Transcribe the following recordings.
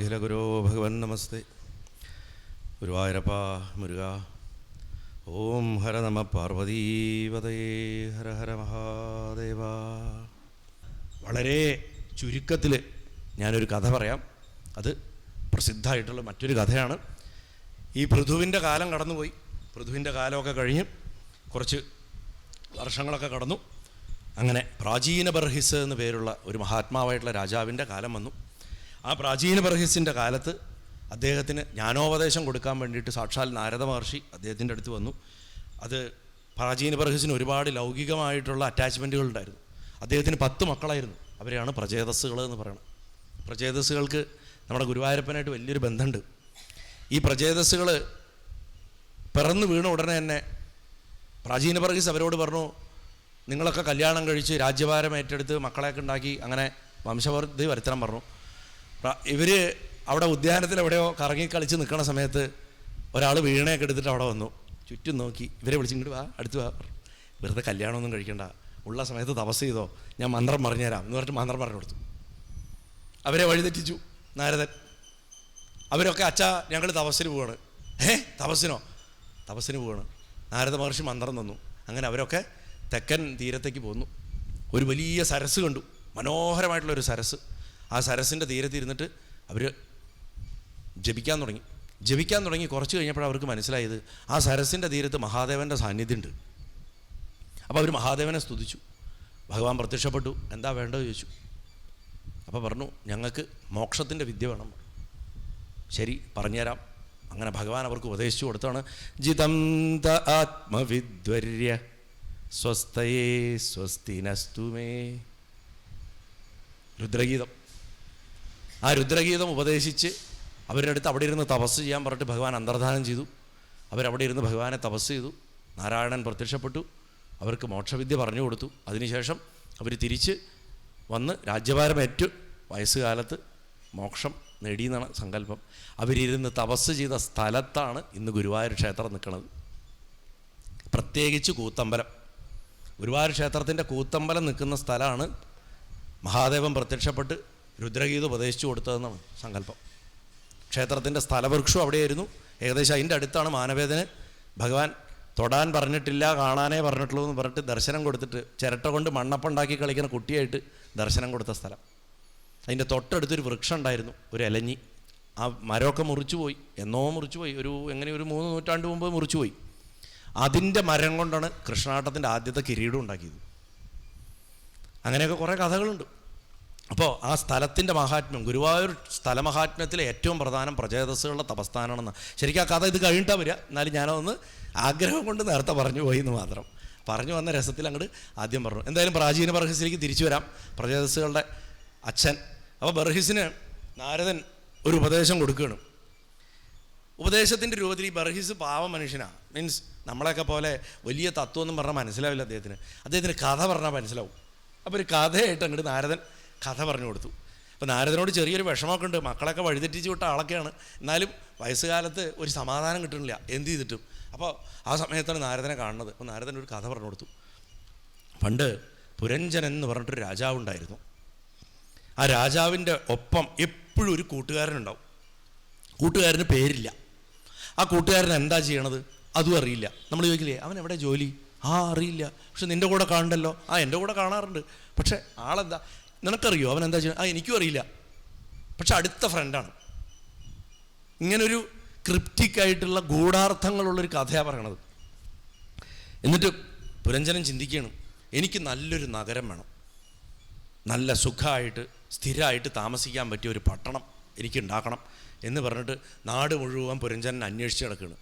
അഖില ഗുരോ ഭഗവൻ നമസ്തേ. ഗുരുവായൂരപ്പ മുരുക. ഓം ഹര നമ പാർവതീവതേ ഹര ഹര മഹാദേവ. വളരെ ചുരുക്കത്തിൽ ഞാനൊരു കഥ പറയാം. അത് പ്രസിദ്ധമായിട്ടുള്ള മറ്റൊരു കഥയാണ്. ഈ പൃഥുവിന്റെ കാലം കടന്നുപോയി. പൃഥുവിന്റെ കാലമൊക്കെ കഴിഞ്ഞ് കുറച്ച് വർഷങ്ങളൊക്കെ കടന്നു. അങ്ങനെ പ്രാചീന ബർഹിസ് എന്ന് പേരുള്ള ഒരു മഹാത്മാവായിട്ടുള്ള രാജാവിന്റെ കാലം വന്നു. ആ പ്രാചീന ബർഹിസിന്റെ കാലത്ത് അദ്ദേഹത്തിന് ജ്ഞാനോപദേശം കൊടുക്കാൻ വേണ്ടിയിട്ട് സാക്ഷാൽ നാരദ മഹർഷി അദ്ദേഹത്തിന്റെ അടുത്ത് വന്നു. അത് പ്രാചീന ബർഹിസിന് ഒരുപാട് ലൗകികമായിട്ടുള്ള അറ്റാച്ച്മെന്റുകൾ ഉണ്ടായിരുന്നു. അദ്ദേഹത്തിന് പത്ത് മക്കളായിരുന്നു. അവരെയാണ് പ്രചേതസ്സുകൾ എന്ന് പറയുന്നത് പ്രചേതസ്സുകൾക്ക് നമ്മുടെ ഗുരുവായൂരപ്പനായിട്ട് വലിയൊരു ബന്ധമുണ്ട്. ഈ പ്രചേതസ്സുകൾ പിറന്നു വീണ ഉടനെ തന്നെ പ്രാചീന ബർഗീസ് അവരോട് പറഞ്ഞു നിങ്ങളൊക്കെ കല്യാണം കഴിച്ച് രാജ്യഭാരം ഏറ്റെടുത്ത് മക്കളെയൊക്കെ ഉണ്ടാക്കി അങ്ങനെ വംശവർദ്ധി വരുത്തണം പറഞ്ഞു. ഇവർ അവിടെ ഉദ്യാനത്തിൽ എവിടെയോ കറങ്ങി കളിച്ച് നിൽക്കുന്ന സമയത്ത് ഒരാൾ വീണയൊക്കെ എടുത്തിട്ട് അവിടെ വന്നു. ചുറ്റും നോക്കി. ഇവരെ വിളിച്ചിങ്ങോട്ട് വാ അടുത്ത് വാ. വെറുതെ കല്യാണമൊന്നും കഴിക്കണ്ട. ഉള്ള സമയത്ത് തപസ് ചെയ്തോ. ഞാൻ മന്ത്രം പറഞ്ഞുതരാം എന്ന് പറഞ്ഞിട്ട് മന്ത്രം പറഞ്ഞു കൊടുത്തു. അവരെ വഴിതെറ്റിച്ചു നാരദൻ. അവരൊക്കെ അച്ഛാ ഞങ്ങൾ തപസ്സിന് പോവാണ്. ഏ? തപസ്സിനോ? തപസ്സിന് പോവാണ്. നാരദ മഹർഷി മന്ത്രം തന്നു. അങ്ങനെ അവരൊക്കെ തെക്കൻ തീരത്തേക്ക് പോന്നു. ഒരു വലിയ സരസ് കണ്ടു. മനോഹരമായിട്ടുള്ളൊരു സരസ്. ആ സരസിന്റെ തീരത്തിരുന്നിട്ട് അവർ ജപിക്കാൻ തുടങ്ങി. ജപിക്കാൻ തുടങ്ങി കുറച്ച് കഴിഞ്ഞപ്പോൾ അവർക്ക് മനസ്സിലായത് ആ സരസിന്റെ തീരത്ത് മഹാദേവന്റെ സാന്നിധ്യമുണ്ട് അപ്പോൾ അവർ മഹാദേവനെ സ്തുതിച്ചു. ഭഗവാൻ പ്രത്യക്ഷപ്പെട്ടു. എന്താ വേണ്ടത് ചോദിച്ചു. അപ്പോൾ പറഞ്ഞു ഞങ്ങൾക്ക് മോക്ഷത്തിന്റെ വിദ്യ വേണം. ശരി പറഞ്ഞുതരാം. അങ്ങനെ ഭഗവാൻ അവർക്ക് ഉപദേശിച്ചു കൊടുത്താണ്. ജിതം ത ആത്മവിദ്വര്യ സ്വസ്ഥയേ സ്വസ്തിനസ്തുമേ രുദ്രഗീതം. ആ രുദ്രഗീതം ഉപദേശിച്ച് അവരുടെ അടുത്ത് അവിടെ ഇരുന്ന് തപസ് ചെയ്യാൻ പറഞ്ഞിട്ട് ഭഗവാൻ അന്തർധാനം ചെയ്തു. അവരവിടെ ഇരുന്ന് ഭഗവാനെ തപസ് ചെയ്തു. നാരായണൻ പ്രത്യക്ഷപ്പെട്ടു. അവർക്ക് മോക്ഷവിദ്യ പറഞ്ഞു കൊടുത്തു. അതിനുശേഷം അവർ തിരിച്ച് വന്ന് രാജ്യഭാരമേറ്റു വയസ്സുകാലത്ത് മോക്ഷം നേടിയെന്നാണ് സങ്കല്പം. അവരിരുന്ന് തപസ് ചെയ്ത സ്ഥലത്താണ് ഇന്ന് ഗുരുവായൂർ ക്ഷേത്രം നിൽക്കുന്നത് പ്രത്യേകിച്ച് കൂത്തമ്പലം. ഗുരുവായൂർ ക്ഷേത്രത്തിന്റെ കൂത്തമ്പലം നിൽക്കുന്ന സ്ഥലമാണ് മഹാദേവൻ പ്രത്യക്ഷപ്പെട്ട് രുദ്രഗീത ഉപദേശിച്ചു കൊടുത്തതെന്നാണ് സങ്കല്പം. ക്ഷേത്രത്തിന്റെ സ്ഥലവൃക്ഷം അവിടെയായിരുന്നു. ഏകദേശം അതിന്റെ അടുത്താണ് മാനവേദന് ഭഗവാൻ തൊടാൻ പറഞ്ഞിട്ടില്ല കാണാനേ പറഞ്ഞിട്ടുള്ളൂ എന്ന് പറഞ്ഞിട്ട് ദർശനം കൊടുത്തിട്ട് ചിരട്ട കൊണ്ട് മണ്ണപ്പുണ്ടാക്കി കളിക്കുന്ന കുട്ടിയായിട്ട് ദർശനം കൊടുത്ത സ്ഥലം. അതിന്റെ തൊട്ടടുത്തൊരു വൃക്ഷം ഉണ്ടായിരുന്നു ഒരു ഇലഞ്ഞി ആ മരമൊക്കെ മുറിച്ചു പോയി എന്നോ മുറിച്ചു പോയി ഒരു എങ്ങനെ ഒരു മൂന്ന് നൂറ്റാണ്ട് മുമ്പ് മുറിച്ചു പോയി അതിന്റെ മരം കൊണ്ടാണ് കൃഷ്ണാട്ടത്തിന്റെ ആദ്യത്തെ കിരീടം ഉണ്ടാക്കിയത്. അങ്ങനെയൊക്കെ കുറേ കഥകളുണ്ട്. അപ്പോൾ ആ സ്ഥലത്തിന്റെ മഹാത്മ്യം ഗുരുവായൂർ സ്ഥലമഹാത്മ്യത്തിലെ ഏറ്റവും പ്രധാനം പ്രചേതസ്സുകളുടെ തപസ്ഥാനമാണെന്ന് ശരിക്കും ആ കഥ ഇത് കഴിഞ്ഞിട്ടാണ് വരിക. എന്നാലും ഞാനതൊന്ന് ആഗ്രഹം കൊണ്ട് നേരത്തെ പറഞ്ഞു പോയി എന്ന് മാത്രം. പറഞ്ഞു വന്ന രസത്തിൽ അങ്ങോട്ട് ആദ്യം പറഞ്ഞു. എന്തായാലും പ്രാചീന ബർഹിസിലേക്ക് തിരിച്ചു വരാം. പ്രചേതസ്സുകളുടെ അച്ഛൻ. അപ്പോൾ ബർഹിസിന് നാരദൻ ഒരു ഉപദേശം കൊടുക്കുകയാണ്. ഉപദേശത്തിന്റെ രൂപത്തിൽ ഈ ബർഹിസ് പാവ മനുഷ്യനാണ് മീൻസ് നമ്മളെയൊക്കെ പോലെ വലിയ തത്വമൊന്നും പറഞ്ഞാൽ മനസ്സിലാവില്ല അദ്ദേഹത്തിന്. അദ്ദേഹത്തിന് കഥ പറഞ്ഞാൽ മനസ്സിലാവും. അപ്പോൾ ഒരു കഥയായിട്ട് അങ്ങോട്ട് നാരദൻ കഥ പറഞ്ഞു കൊടുത്തു. അപ്പോൾ നാരദനോട് ചെറിയൊരു വിഷമമൊക്കെ ഉണ്ട് മക്കളൊക്കെ വഴിതെറ്റിച്ച് വിട്ട ആളൊക്കെയാണ്. എന്നാലും വയസ്സുകാലത്ത് ഒരു സമാധാനം കിട്ടുന്നില്ല. എന്ത് ചെയ്തിട്ടും. അപ്പോൾ ആ സമയത്താണ് നാരദനെ കാണുന്നത്. അപ്പോൾ നാരദൻ ഒരു കഥ പറഞ്ഞു കൊടുത്തു. പണ്ട് പുരഞ്ജനൻ എന്ന് പറഞ്ഞിട്ടൊരു രാജാവുണ്ടായിരുന്നു ആ രാജാവിന്റെ ഒപ്പം എപ്പോഴും ഒരു കൂട്ടുകാരനുണ്ടാവും കൂട്ടുകാരന് പേരില്ല. ആ കൂട്ടുകാരൻ എന്താ ചെയ്യണത്? അതും അറിയില്ല. നമ്മൾ ചോദിക്കില്ലേ അവൻ എവിടെ ജോലി? ആ അറിയില്ല. പക്ഷെ നിന്റെ കൂടെ കാണണ്ടല്ലോ? ആ എന്റെ കൂടെ കാണാറുണ്ട്. പക്ഷേ ആളെന്താ? നിനക്കറിയോ? അവൻ എന്താ ചെയ്യുന്നത്? ആ എനിക്കും അറിയില്ല. പക്ഷെ അടുത്ത ഫ്രണ്ടാണ് ഇങ്ങനൊരു ക്രിപ്റ്റിക് ആയിട്ടുള്ള ഗൂഢാർത്ഥങ്ങളുള്ളൊരു കഥയാണ് പറയണത്. എന്നിട്ട് പുരഞ്ജനം ചിന്തിക്കണം എനിക്ക് നല്ലൊരു നഗരം വേണം. നല്ല സുഖമായിട്ട് സ്ഥിരമായിട്ട് താമസിക്കാൻ പറ്റിയ ഒരു പട്ടണം എനിക്ക് ഉണ്ടാക്കണം. എന്ന് പറഞ്ഞിട്ട് നാട് മുഴുവൻ പുരഞ്ജനൻ അന്വേഷിച്ച് കിടക്കുകയാണ്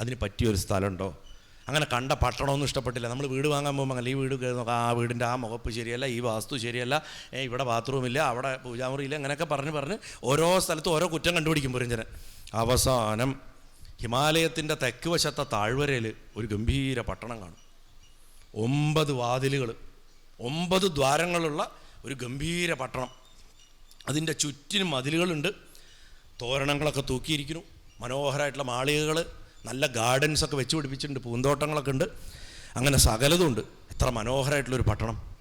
അതിന് പറ്റിയൊരു സ്ഥലമുണ്ടോ? അങ്ങനെ കണ്ട പട്ടണമൊന്നും ഇഷ്ടപ്പെട്ടില്ല. നമ്മൾ വീട് വാങ്ങാൻ പോകുമ്പോൾ അങ്ങനെ ഈ വീട് കയറി നോക്കാം ആ വീടിന്റെ ആ മുഖപ്പ് ശരിയല്ല ഈ വാസ്തു ശരിയല്ല ഇവിടെ ബാത്റൂമില്ല അവിടെ പൂജാമുറിയില്ല അങ്ങനെയൊക്കെ പറഞ്ഞ് പറഞ്ഞ് ഓരോ സ്ഥലത്തും ഓരോ കുറ്റം കണ്ടുപിടിക്കും പുരഞ്ജന് അവസാനം ഹിമാലയത്തിന്റെ തെക്ക് വശത്തെ താഴ്വരയിൽ ഒരു ഗംഭീര പട്ടണം കാണും. ഒമ്പത് വാതിലുകൾ ഒമ്പത് ദ്വാരങ്ങളുള്ള ഒരു ഗംഭീര പട്ടണം. അതിന്റെ ചുറ്റിനും മതിലുകളുണ്ട്. തോരണങ്ങളൊക്കെ തൂക്കിയിരിക്കുന്നു. മനോഹരമായിട്ടുള്ള മാളികകൾ നല്ല ഗാർഡൻസൊക്കെ വെച്ച് പിടിപ്പിച്ചിട്ടുണ്ട് പൂന്തോട്ടങ്ങളൊക്കെ ഉണ്ട്. അങ്ങനെ സകലതുണ്ട് എത്ര മനോഹരമായിട്ടുള്ളൊരു പട്ടണം.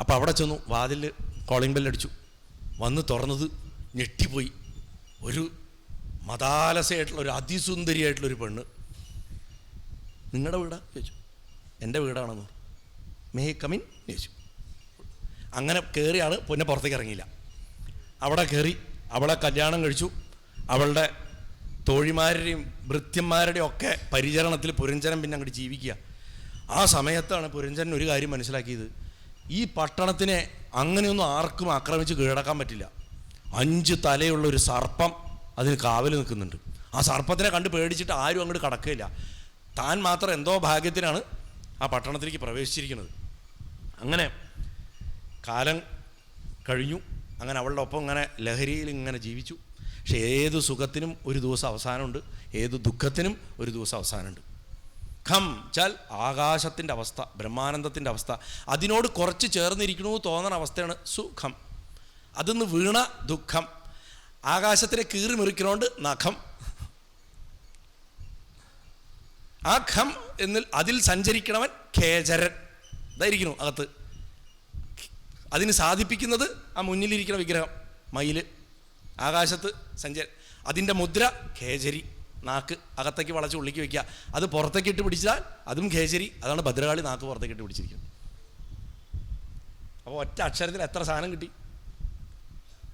അപ്പോൾ അവിടെ ചെന്നു വാതിൽ കോളിംഗ് ബെല്ലടിച്ചു വന്ന് തുറന്നത് ഞെട്ടിപ്പോയി. ഒരു മതാലസയായിട്ടുള്ള ഒരു അതിസുന്ദരിയായിട്ടുള്ളൊരു പെണ്ണ്. നിങ്ങളുടെ വീടാ? ചോദിച്ചു. എന്റെ വീടാണെന്ന്. മേ കമിൻ ചോദിച്ചു. അങ്ങനെ കയറിയാണ് പിന്നെ പുറത്തേക്ക് ഇറങ്ങിയില്ല. അവിടെ കയറി അവളെ കല്യാണം കഴിച്ചു. അവളുടെ തോഴിമാരുടെയും ഭൃത്യന്മാരുടെയും ഒക്കെ പരിചരണത്തിൽ പുരഞ്ചരൻ പിന്നെ അങ്ങോട്ട് ജീവിക്കുക. ആ സമയത്താണ് പുരഞ്ചരൻ ഒരു കാര്യം മനസ്സിലാക്കിയത്. ഈ പട്ടണത്തിനെ അങ്ങനെയൊന്നും ആർക്കും ആക്രമിച്ച് കീഴടക്കാൻ പറ്റില്ല. അഞ്ച് തലയുള്ള ഒരു സർപ്പം അതിന് കാവൽ നിൽക്കുന്നുണ്ട്. ആ സർപ്പത്തിനെ കണ്ട് പേടിച്ചിട്ട് ആരും അങ്ങോട്ട് കടക്കുകയില്ല താൻ മാത്രം എന്തോ ഭാഗ്യത്തിനാണ് ആ പട്ടണത്തിലേക്ക് പ്രവേശിച്ചിരിക്കുന്നത്. അങ്ങനെ കാലം കഴിഞ്ഞു. അങ്ങനെ അവളുടെ ഒപ്പം ഇങ്ങനെ ലഹരിയിൽ ഇങ്ങനെ ജീവിച്ചു. പക്ഷെ ഏത് സുഖത്തിനും ഒരു ദിവസം അവസാനമുണ്ട് ഏത് ദുഃഖത്തിനും ഒരു ദിവസം അവസാനമുണ്ട്. ഖം ചാൽ ആകാശത്തിന്റെ അവസ്ഥ ബ്രഹ്മാനന്ദത്തിന്റെ അവസ്ഥ. അതിനോട് കുറച്ച് ചേർന്നിരിക്കണു തോന്നുന്ന അവസ്ഥയാണ് സുഖം. അതിന്ന് വീണ ദുഃഖം. ആകാശത്തിനെ കീറി മുറിക്കണോണ്ട് നഖം. ആ ഖം എന്നിൽ അതിൽ സഞ്ചരിക്കണവൻ ഖേചരൻ ഇതായിരിക്കുന്നു അകത്ത്. അതിന് സാധിപ്പിക്കുന്നത് ആ മുന്നിലിരിക്കുന്ന വിഗ്രഹം മയിൽ. ആകാശത്ത് സഞ്ച അതിന്റെ മുദ്ര ഖേചരി നാക്ക് അകത്തേക്ക് വളച്ച് ഉള്ളിക്ക് വെക്കുക. അത് പുറത്തേക്ക് ഇട്ട് പിടിച്ചാൽ അതും ഖേചരി അതാണ് ഭദ്രകാളി നാക്ക് പുറത്തേക്ക് ഇട്ട് പിടിച്ചിരിക്കുന്നത്. അപ്പോൾ ഒറ്റ അക്ഷരത്തിൽ എത്ര സാധനം കിട്ടി?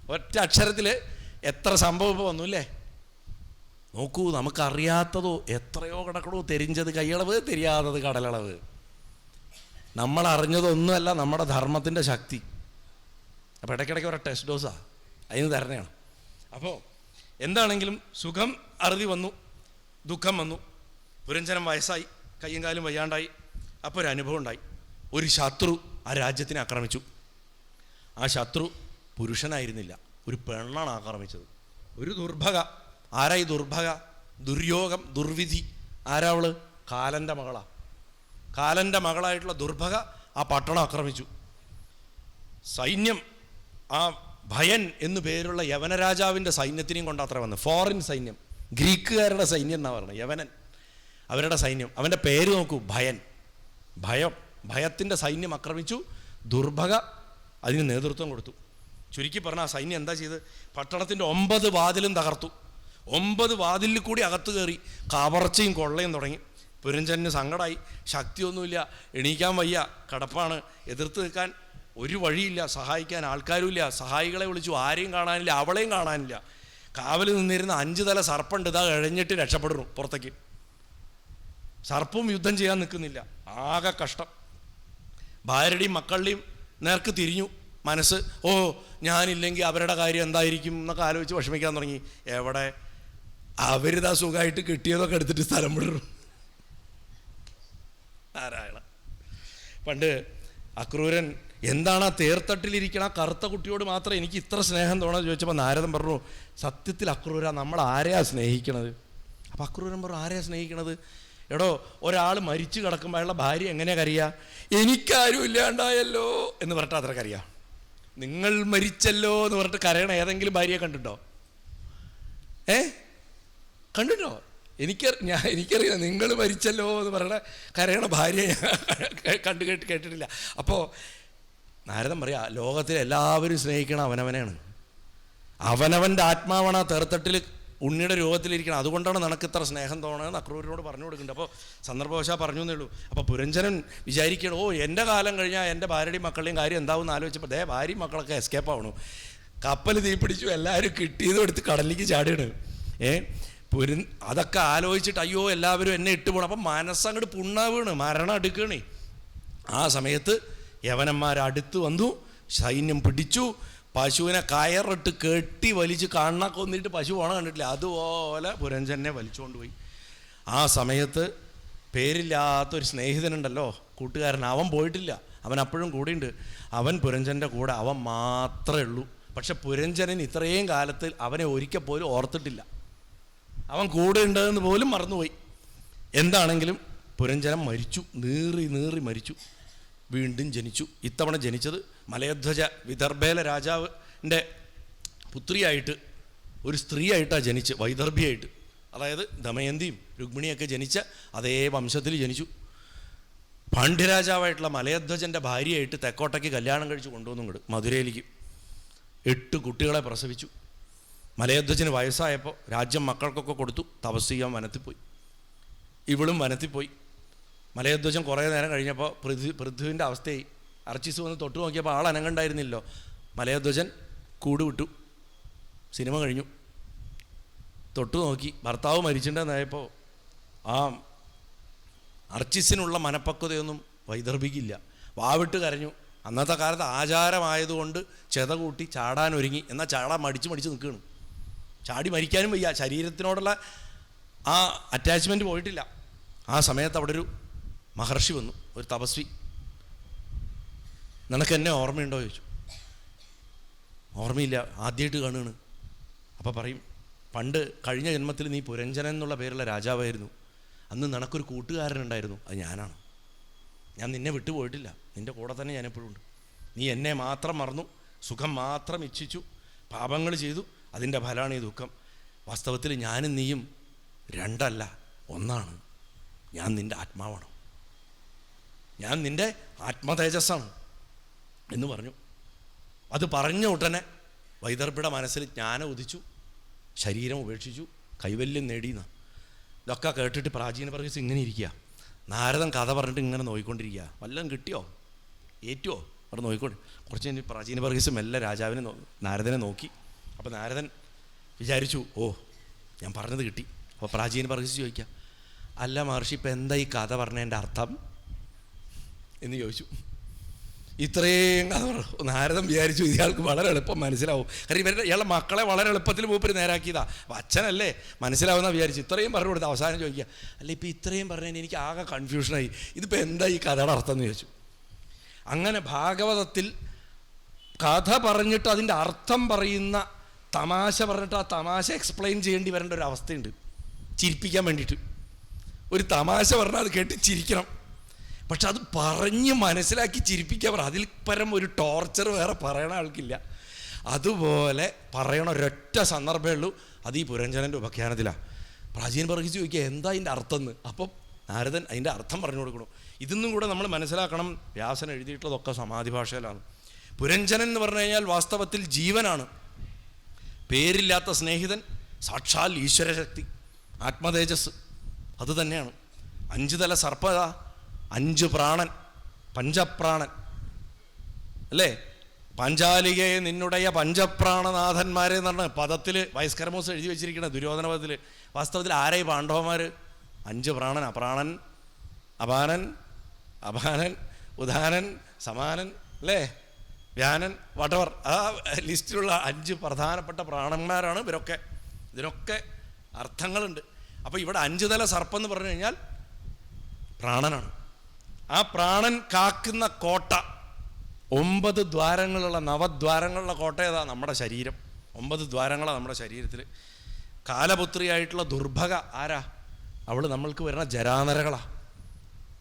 ഒറ്റ അക്ഷരത്തിൽ എത്ര സംഭവം ഇപ്പോൾ വന്നു അല്ലേ? നോക്കൂ നമുക്കറിയാത്തതോ എത്രയോ കിടക്കണോ തെരിഞ്ചത് കൈയളവ് തെരിയാത്തത് കടലളവ്. നമ്മൾ അറിഞ്ഞതൊന്നുമല്ല നമ്മുടെ ധർമ്മത്തിന്റെ ശക്തി. അപ്പോൾ ഇടയ്ക്കിടയ്ക്ക് ഒരു ടെസ്റ്റ് ഡോസാ. അതിന് തരണയാണ്. അപ്പോൾ എന്താണെങ്കിലും സുഖം അറുതി വന്നു ദുഃഖം വന്നു. പുരഞ്ചനം വയസ്സായി കയ്യും കാലും വയ്യാണ്ടായി. അപ്പോൾ ഒരു അനുഭവം ഉണ്ടായി. ഒരു ശത്രു ആ രാജ്യത്തിനെ ആക്രമിച്ചു. ആ ശത്രു പുരുഷനായിരുന്നില്ല ഒരു പെണ്ണാണ് ആക്രമിച്ചത്. ഒരു ദുർഭക ആരായി ദുർഭക ദുര്യോഗം ദുർവിധി. ആരാവൾ? കാലന്റെ മകളാ. കാലന്റെ മകളായിട്ടുള്ള ദുർഭക ആ പട്ടണം ആക്രമിച്ചു. സൈന്യം ആ ഭയൻ എന്നു പേരുള്ള യവനരാജാവിന്റെ സൈന്യത്തിനെയും കൊണ്ടാത്ര വന്നത്. ഫോറിൻ സൈന്യം. ഗ്രീക്കുകാരുടെ സൈന്യം എന്നാണ് പറയുന്നത്. യവനൻ. അവരുടെ സൈന്യം. അവന്റെ പേര് നോക്കൂ. ഭയൻ. ഭയം. ഭയത്തിന്റെ സൈന്യം ആക്രമിച്ചു. ദുർഭക അതിന് നേതൃത്വം കൊടുത്തു. ചുരുക്കി പറഞ്ഞാൽ ആ സൈന്യം എന്താ ചെയ്ത് പട്ടണത്തിന്റെ ഒമ്പത് വാതിലും തകർത്തു. ഒമ്പത് വാതിലിൽ കൂടി അകത്ത് കയറി കവർച്ചയും കൊള്ളയും തുടങ്ങി. പുരഞ്ചന് സങ്കടമായി ശക്തിയൊന്നുമില്ല. എണീക്കാൻ വയ്യ. കടപ്പാണ്. എതിർത്ത് നിൽക്കാൻ ഒരു വഴിയില്ല സഹായിക്കാൻ ആൾക്കാരുമില്ല. സഹായികളെ വിളിച്ചു ആരെയും കാണാനില്ല അവളെയും കാണാനില്ല. കാവൽ നിന്നിരുന്ന അഞ്ച് തല സർപ്പുണ്ട് ഇതാ കഴിഞ്ഞിട്ട് രക്ഷപ്പെടുന്നു പുറത്തേക്ക്. സർപ്പും യുദ്ധം ചെയ്യാൻ നിൽക്കുന്നില്ല. ആകെ കഷ്ടം. ഭാര്യയുടെയും മക്കളുടെയും നേർക്ക് തിരിഞ്ഞു മനസ്സ്. ഓ ഞാനില്ലെങ്കിൽ അവരുടെ കാര്യം എന്തായിരിക്കും എന്നൊക്കെ ആലോചിച്ച് വിഷമിക്കാൻ തുടങ്ങി. എവിടെ? അവരിതാ സുഖമായിട്ട് കിട്ടിയതൊക്കെ എടുത്തിട്ട് സ്ഥലം വിടുന്നു നാരായണ പണ്ട് അക്രൂരൻ എന്താണ് ആ തേർത്തട്ടിലിരിക്കണ ആ കറുത്ത കുട്ടിയോട് മാത്രം എനിക്ക് ഇത്ര സ്നേഹം തോന്നാന്ന് ചോദിച്ചപ്പോൾ നാരദൻ പറഞ്ഞു സത്യത്തിൽ അക്രൂര നമ്മൾ ആരെയാ സ്നേഹിക്കണത്? അപ്പം അക്രൂരൻ പറഞ്ഞു ആരെയാ സ്നേഹിക്കണത്? എടോ ഒരാൾ മരിച്ചു കിടക്കുമ്പോൾ അയാളുടെ ഭാര്യ എങ്ങനെയാ കറിയാ എനിക്കാരും ഇല്ലാണ്ടായല്ലോ എന്ന് പറഞ്ഞിട്ട് അത്ര കറിയാ നിങ്ങൾ മരിച്ചല്ലോ എന്ന് പറഞ്ഞിട്ട് കരയണ ഏതെങ്കിലും ഭാര്യയെ കണ്ടിട്ടോ? ഏ? കണ്ടിട്ടോ? എനിക്ക് ഞാൻ എനിക്കറിയാം നിങ്ങൾ മരിച്ചല്ലോ എന്ന് പറയണ കരയണ ഭാര്യ ഞാൻ കണ്ടു കേട്ട് കേട്ടിട്ടില്ല. അപ്പോൾ നാരദം പറയാ ലോകത്തിൽ എല്ലാവരും സ്നേഹിക്കണം അവനവനെയാണ് അവനവന്റെ ആത്മാവാണ് ആ തേർത്തട്ടിൽ ഉണ്ണിയുടെ രൂപത്തിലിരിക്കണം. അതുകൊണ്ടാണ് നിനക്ക് ഇത്ര സ്നേഹം തോന്നുന്നത് അക്രൂരിനോട് പറഞ്ഞു കൊടുക്കുന്നുണ്ട്. അപ്പോൾ സന്ദർഭവശാ പറഞ്ഞു എന്നേ ഉള്ളൂ. അപ്പോൾ പുരഞ്ജനൻ വിചാരിക്കണം ഓ എന്റെ കാലം കഴിഞ്ഞാൽ എന്റെ ഭാര്യയുടെയും മക്കളുടെയും കാര്യം എന്താവും എന്ന് ആലോചിച്ചപ്പോൾ ദേ ഭാര്യയും മക്കളൊക്കെ എസ്കേപ്പ് ആവണു. കപ്പൽ തീ പിടിച്ചു എല്ലാവരും കിട്ടിയതും എടുത്ത് കടലിലേക്ക് ചാടിയാണ്. ഏ? പുരു അതൊക്കെ ആലോചിച്ചിട്ട് അയ്യോ എല്ലാവരും എന്നെ ഇട്ട് പോകണം അപ്പം മനസ്സങ്ങോട്ട് പുണ്ണാവാണ് വീണ് മരണം എടുക്കണേ ആ സമയത്ത് യവനന്മാർ അടുത്ത് വന്നു സൈന്യം പിടിച്ചു. പശുവിനെ കയറിട്ട് കെട്ടി വലിച്ച് കണ്ണ കൊന്നിട്ട് പശു പോണ കണ്ടിട്ടില്ല. അതുപോലെ പുരഞ്ജനെ വലിച്ചുകൊണ്ട് പോയി. ആ സമയത്ത് പേരില്ലാത്തൊരു സ്നേഹിതനുണ്ടല്ലോ കൂട്ടുകാരൻ. അവൻ പോയിട്ടില്ല. അവൻ അപ്പോഴും കൂടെയുണ്ട്. അവൻ പുരഞ്ജന്റെ കൂടെ. അവൻ മാത്രമേ ഉള്ളൂ. പക്ഷെ പുരഞ്ജനൻ ഇത്രയും കാലത്തിൽ അവനെ ഒരിക്കൽ പോലും ഓർത്തിട്ടില്ല. അവൻ കൂടെ ഉണ്ടെന്ന് പോലും മറന്നുപോയി. എന്താണെങ്കിലും പുരഞ്ജനം മരിച്ചു. നീറി നീറി മരിച്ചു. വീണ്ടും ജനിച്ചു. ഇത്തവണ ജനിച്ചത് മലയധ്വജ വിദർഭേല രാജാവിന്റെ പുത്രിയായിട്ട് ഒരു സ്ത്രീയായിട്ടാണ് ജനിച്ച് വൈദർഭിയായിട്ട്. അതായത് ദമയന്തിയും രുക്മിണിയൊക്കെ ജനിച്ച അതേ വംശത്തിൽ ജനിച്ചു. പാണ്ഡ്യരാജാവായിട്ടുള്ള മലയധ്വജന്റെ ഭാര്യയായിട്ട് തെക്കോട്ടയ്ക്ക് കല്യാണം കഴിച്ച് കൊണ്ടുവന്നു ഇങ്ങോട്ട് മധുരയിലേക്ക് എട്ട് കുട്ടികളെ പ്രസവിച്ചു. മലയധ്വജന് വയസ്സായപ്പോൾ രാജ്യം മക്കൾക്കൊക്കെ കൊടുത്തു തപസ് ചെയ്യാൻ വനത്തിൽ പോയി. ഇവളും വനത്തിൽ പോയി. മലയധ്വജൻ കുറേ നേരം കഴിഞ്ഞപ്പോൾ പൃഥ്വി പൃഥ്വിന്റെ അവസ്ഥയായി. അർച്ചിസ് വന്ന് തൊട്ട് നോക്കിയപ്പോൾ ആൾ അനങ്ങണ്ടായിരുന്നില്ലോ. മലയധ്വജൻ കൂട് വിട്ടു സിനിമ കഴിഞ്ഞു. തൊട്ടു നോക്കി. ഭർത്താവ് മരിച്ചിട്ടുണ്ടെന്നായപ്പോൾ ആ അർച്ചിസിനുള്ള മനപ്പക്വതയൊന്നും വൈദർഭിക്കില്ല. വാവിട്ട് കരഞ്ഞു. അന്നത്തെ കാലത്ത് ആചാരമായതുകൊണ്ട് ചെത കൂട്ടി ചാടാൻ ഒരുങ്ങി എന്നാൽ ചാടാൻ മടിച്ച് മടിച്ച് നിൽക്കുകയാണ്. ചാടി മരിക്കാനും വയ്യ. ശരീരത്തിനോടുള്ള ആ അറ്റാച്ച്മെന്റ് പോയിട്ടില്ല. ആ സമയത്ത് അവിടെ ഒരു മഹർഷി വന്നു. ഒരു തപസ്വി. നിനക്ക് എന്നെ ഓർമ്മയുണ്ടോ ചോദിച്ചു. ഓർമ്മയില്ല. ആദ്യമായിട്ട് കാണുകയാണ്. അപ്പോൾ പറയും പണ്ട് കഴിഞ്ഞ ജന്മത്തിൽ നീ പുരഞ്ജനൻ എന്നുള്ള പേരുള്ള രാജാവായിരുന്നു. അന്ന് നിനക്കൊരു കൂട്ടുകാരനുണ്ടായിരുന്നു. അത് ഞാനാണ്. ഞാൻ നിന്നെ വിട്ടുപോയിട്ടില്ല നിന്റെ കൂടെ തന്നെ ഞാൻ എപ്പോഴും ഉണ്ട്. നീ എന്നെ മാത്രം മറന്നു സുഖം മാത്രം ഇച്ഛിച്ചു പാപങ്ങൾ ചെയ്തു. അതിന്റെ ഫലമാണ് ഈ ദുഃഖം. വാസ്തവത്തിൽ ഞാനും നീയും രണ്ടല്ല ഒന്നാണ്. ഞാൻ നിന്റെ ആത്മാവാണ്. ഞാൻ നിന്റെ ആത്മതേജസ്സാണ് എന്ന് പറഞ്ഞു. അത് പറഞ്ഞ ഉടനെ വൈദർഭിയുടെ മനസ്സിൽ ജ്ഞാനം ഉദിച്ചു. ശരീരം ഉപേക്ഷിച്ചു. കൈവല്യം നേടിയെന്ന്. ഇതൊക്കെ കേട്ടിട്ട് പ്രാചീന പ്രകൃതി ഇങ്ങനെ ഇരിക്കുക നാരദൻ കഥ പറഞ്ഞിട്ട് ഇങ്ങനെ നോയിക്കൊണ്ടിരിക്കുക വല്ലതും കിട്ടിയോ? ഏറ്റുവോ? അവിടെ നോക്കിക്കൊണ്ട് കുറച്ച് കഴിഞ്ഞ് പ്രാചീന പ്രകൃതി മെല്ലെ രാജാവിനെ നാരദനെ നോക്കി. അപ്പോൾ നാരദൻ വിചാരിച്ചു ഓ ഞാൻ പറഞ്ഞത് കിട്ടി. അപ്പോൾ പ്രാചീന വർഗീസ് ചോദിക്കുക അല്ല മഹർഷി ഇപ്പം എന്താ ഈ കഥ പറഞ്ഞതിന്റെ അർത്ഥം? എന്ന് ചോദിച്ചു. ഇത്രയും കഥ നാരദം വിചാരിച്ചു ഇയാൾക്ക് വളരെ എളുപ്പം മനസ്സിലാവും. കാരണം ഇവരുടെ ഇയാളുടെ മക്കളെ വളരെ എളുപ്പത്തിൽ മൂപ്പര് നേരാക്കിയതാ. അപ്പം അച്ഛനല്ലേ? മനസ്സിലാവുന്ന വിചാരിച്ചു. ഇത്രയും പറഞ്ഞു കൊടുത്ത് അവസാനം ചോദിക്കുക അല്ല ഇപ്പം ഇത്രയും പറഞ്ഞതിന് എനിക്ക് ആകെ കൺഫ്യൂഷനായി ഇതിപ്പോൾ എന്താ ഈ കഥയുടെ അർത്ഥം? എന്ന് ചോദിച്ചു. അങ്ങനെ ഭാഗവതത്തിൽ കഥ പറഞ്ഞിട്ട് അതിന്റെ അർത്ഥം പറയുന്ന തമാശ പറഞ്ഞിട്ട് ആ തമാശ എക്സ്പ്ലെയിൻ ചെയ്യേണ്ടി വരേണ്ട ഒരു അവസ്ഥയുണ്ട്. ചിരിപ്പിക്കാൻ വേണ്ടിയിട്ട്. ഒരു തമാശ പറഞ്ഞാൽ അത് കേട്ട് ചിരിക്കണം. പക്ഷെ അത് പറഞ്ഞ് മനസ്സിലാക്കി ചിരിപ്പിക്കാൻ പറ. അതിൽ പരം ഒരു ടോർച്ചർ വേറെ പറയണ ആൾക്കില്ല. അതുപോലെ പറയണ ഒരൊറ്റ സന്ദർഭമേ ഉള്ളൂ. അത് ഈ പുരഞ്ജനന്റെ ഉപഖ്യാനത്തിലാണ് പ്രാചീൻ പറഞ്ഞു ചോദിക്കുക എന്താ അതിന്റെ അർത്ഥം എന്ന് അപ്പം നാരദൻ അതിന്റെ അർത്ഥം പറഞ്ഞു കൊടുക്കണം ഇതൊന്നും കൂടെ നമ്മൾ മനസ്സിലാക്കണം. വ്യാസൻ എഴുതിയിട്ടുള്ളതൊക്കെ സമാധി ഭാഷയിലാണ് പുരഞ്ജനൻ എന്ന് പറഞ്ഞു കഴിഞ്ഞാൽ വാസ്തവത്തിൽ ജീവനാണ്. പേരില്ലാത്ത സ്നേഹിതൻ സാക്ഷാൽ ഈശ്വരശക്തി ആത്മതേജസ് അത് തന്നെയാണ്. അഞ്ച് തല സർപ്പത. അഞ്ച് പ്രാണൻ പഞ്ചപ്രാണൻ. അല്ലേ? പഞ്ചാലികയെ നിന്നുടയ പഞ്ചപ്രാണനാഥന്മാരെ എന്ന് പറഞ്ഞ പദത്തിൽ വയസ്കരമോസ് എഴുതി വെച്ചിരിക്കുന്ന ദുര്യോധന പദത്തിൽ വാസ്തവത്തിൽ ആരായി പാണ്ഡവന്മാർ അഞ്ച് പ്രാണൻ അപ്രാണൻ അപാനൻ അപാനൻ ഉദാനൻ സമാനൻ അല്ലേ? വ്യാനൻ വടവർ. ആ ലിസ്റ്റിലുള്ള അഞ്ച് പ്രധാനപ്പെട്ട പ്രാണന്മാരാണ് ഇവരൊക്കെ. ഇതിനൊക്കെ അർത്ഥങ്ങളുണ്ട്. അപ്പോൾ ഇവിടെ അഞ്ച് തല സർപ്പം എന്ന് പറഞ്ഞു കഴിഞ്ഞാൽ പ്രാണനാണ്. ആ പ്രാണൻ കാക്കുന്ന കോട്ട. ഒമ്പത് ദ്വാരങ്ങളുള്ള നവദ്വാരങ്ങളുള്ള കോട്ട ഏതാ? നമ്മുടെ ശരീരം. ഒമ്പത് ദ്വാരങ്ങളാണ് നമ്മുടെ ശരീരത്തിൽ കാലപുത്രിയായിട്ടുള്ള ദുർഭക ആരാ? അവൾ നമ്മൾക്ക് വരുന്ന ജരാനരകളാ.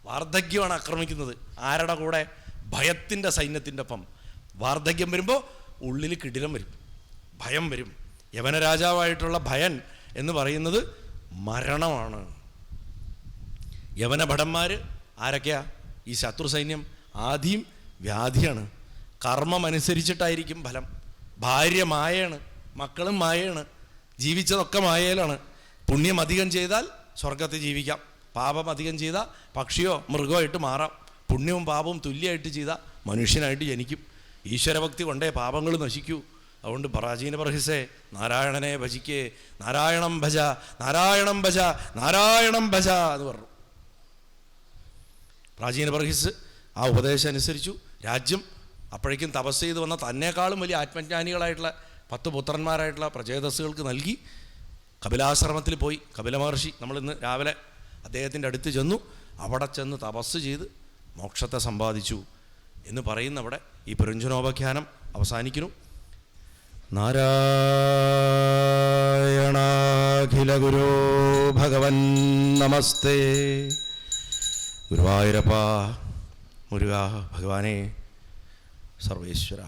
വാർദ്ധക്യമാണ് ആക്രമിക്കുന്നത്. ആരുടെ കൂടെ? ഭയത്തിന്റെ സൈന്യത്തിന്റെ ഒപ്പം. വാർദ്ധക്യം വരുമ്പോൾ ഉള്ളിൽ കിടിലം വരും. ഭയം വരും. യവനരാജാവായിട്ടുള്ള ഭയൻ എന്ന് പറയുന്നത് മരണമാണ്. യവന ഭടന്മാർ ആരൊക്കെയാ? ഈ ശത്രു സൈന്യം ആദ്യം വ്യാധിയാണ്. കർമ്മം അനുസരിച്ചിട്ടായിരിക്കും ഫലം. ഭാര്യ മായയാണ് മക്കളും മായയാണ് ജീവിച്ചതൊക്കെ മായയിലാണ്. പുണ്യം അധികം ചെയ്താൽ സ്വർഗത്തിൽ ജീവിക്കാം. പാപം അധികം ചെയ്താൽ പക്ഷിയോ മൃഗമോ ആയിട്ട് മാറാം. പുണ്യവും പാപവും തുല്യമായിട്ട് ചെയ്താൽ മനുഷ്യനായിട്ട് ജനിക്കും. ഈശ്വരഭക്തി കൊണ്ടേ പാപങ്ങൾ നശിക്കൂ. അതുകൊണ്ട് പ്രാചീന പ്രഹിസേ നാരായണനെ ഭജിക്കേ. നാരായണം ഭജ നാരായണം ഭജ നാരായണം ഭജ എന്ന് പറഞ്ഞു. പ്രാചീന ബർഹിസ് ആ ഉപദേശം അനുസരിച്ചു. രാജ്യം അപ്പോഴേക്കും തപസ് ചെയ്ത് വന്ന തന്നെക്കാളും വലിയ ആത്മജ്ഞാനികളായിട്ടുള്ള പത്ത് പുത്രന്മാരായിട്ടുള്ള പ്രചേതസ്സുകൾക്ക് നൽകി. കപിലാശ്രമത്തിൽ പോയി. കപില മഹർഷി നമ്മളിന്ന് രാവിലെ അദ്ദേഹത്തിന്റെ അടുത്ത് ചെന്നു. അവിടെ ചെന്ന് തപസ് ചെയ്ത് മോക്ഷത്തെ സമ്പാദിച്ചു എന്ന് പറയുന്നവിടെ ഈ പുരഞ്ജനോപഖ്യാനം അവസാനിക്കുന്നു. നാരായണാഖില ഗുരോ ഭഗവൻ നമസ്തേ. ഗുരുവായൂരപ്പ മുരുക ഭഗവാനെ സർവേശ്വര.